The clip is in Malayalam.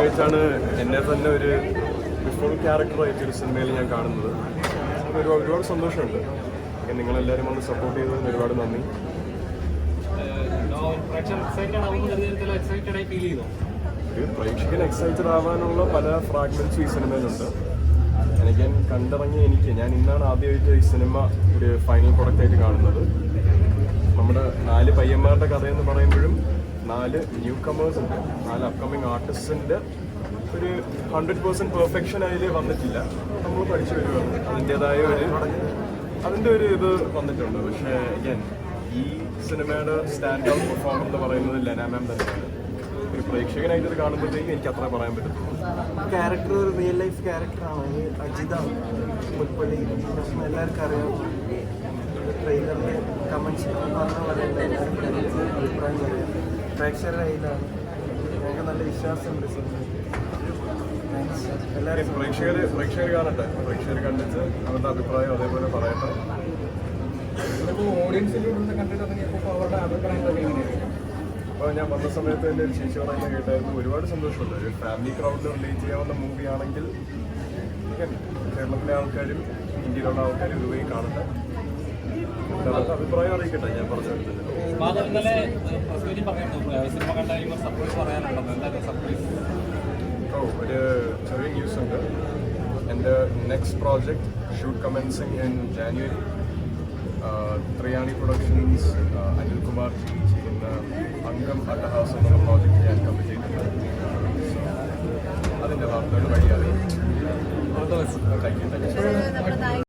ആദ്യമായിട്ടാണ് എന്നെ തന്നെ ഒരു ബിഫോർ ക്യാരക്ടറായിട്ട് ഒരു സിനിമയിൽ ഞാൻ കാണുന്നത്. ഒരുപാട് ഒരുപാട് സന്തോഷമുണ്ട്. നിങ്ങളെല്ലാവരും വന്ന് സപ്പോർട്ട് ചെയ്തതിന് ഒരുപാട് നന്ദി. ഒരു പ്രേക്ഷകൻ എക്സൈറ്റഡ് ആവാനുള്ള പല ഫ്രാഗ്മെന്റ്സും ഈ സിനിമയിലുണ്ട് എനിക്ക് കണ്ടിറങ്ങിയ എനിക്ക് ഞാൻ ഇന്നാണ് ആദ്യമായിട്ട് ഈ സിനിമ ഒരു ഫൈനൽ പ്രൊഡക്റ്റ് ആയിട്ട് കാണുന്നത്. നമ്മുടെ നാല് പയ്യന്മാരുടെ കഥയെന്ന് പറയുമ്പോഴും നാല് ന്യൂ കമേഴ്സ് ഉണ്ട്. നാല് അപ്കമിങ് ആർട്ടിസ്റ്റിന്റെ ഒരു ഹൺഡ്രഡ് പേഴ്സന്റ് പെർഫെക്ഷൻ അതിൽ വന്നിട്ടില്ല. നമ്മൾ പഠിച്ചു വരുവാണ്. അതിന്റെതായ ഒരു അതിന്റെ ഒരു ഇത് വന്നിട്ടുണ്ട്. പക്ഷേ ഞാൻ ഈ സിനിമയുടെ സ്റ്റാൻഡ് ഔട്ട് പെർഫോമൻസ് എന്ന് പറയുന്നത് ലെന മാം തന്നെയാണ്. ഒരു പ്രേക്ഷകനായിട്ട് ഇത് കാണുമ്പോഴത്തേക്കും എനിക്ക് അത്ര പറയാൻ പറ്റും ക്യാരക്ടർ ഒരു റിയൽ ലൈഫ് ക്യാരക്ടറാണ് അത് അജിതാണ് പുൽപ്പള്ളി പ്രശ്നം എല്ലാവർക്കും അറിയാം. ട്രെയിലറിൽ കമൻസ് പറഞ്ഞ പോലെ എല്ലാവർക്കും അഭിപ്രായം പ്രേക്ഷകരുടെ കയ്യിലാണ്. ഞങ്ങൾക്ക് നല്ല വിശ്വാസമുണ്ട് എല്ലാവരും പ്രേക്ഷകർ പ്രേക്ഷകർ കാണട്ടെ. പ്രേക്ഷകർ കണ്ടിട്ട് അവരുടെ അഭിപ്രായം അതേപോലെ പറയട്ടെ. ഓഡിയൻസിലൂടെ കണ്ടിട്ട് അവരുടെ അഭിപ്രായങ്ങളൊക്കെ എങ്ങനെയായിരിക്കും? അപ്പോൾ ഞാൻ വന്ന സമയത്ത് എന്റെ ഒരു ചേച്ചി പറയുന്ന കേട്ടായിരുന്നു. ഒരുപാട് സന്തോഷമുണ്ട്. ഒരു ഫാമിലി ക്രൗഡിൽ റിലേറ്റ് ചെയ്യാവുന്ന മൂവി ആണെങ്കിൽ കേരളത്തിലെ ആൾക്കാരും ഇന്ത്യയിലുള്ള ആൾക്കാരും ഇതുവരെയും കാണട്ടെ. അഭിപ്രായം അറിയിക്കട്ടെ ഞാൻ പറഞ്ഞു മാധവ് ഇന്നലെ പ്രസ് സിനിമ കണ്ട കഴിയുമ്പോൾ സർപ്രൈസ് പറയാനുണ്ടെന്ന് എന്തായാലും സർപ്രൈസ് ഓ ഒരു ചെറിയ ന്യൂസ് ഉണ്ട്. എന്റെ next project shoot commencing in January ത്രിയാണി productions Anilkumar ji ചെയ്യുന്ന അംഗം അട്ടഹാസം എന്ന പ്രോജക്റ്റ് ഞാൻ കമ്പ് ചെയ്തിട്ടുണ്ട്. അതിന്റെ വാർത്തകൾ വഴി അറിയാം താങ്ക് യു താങ്ക് യു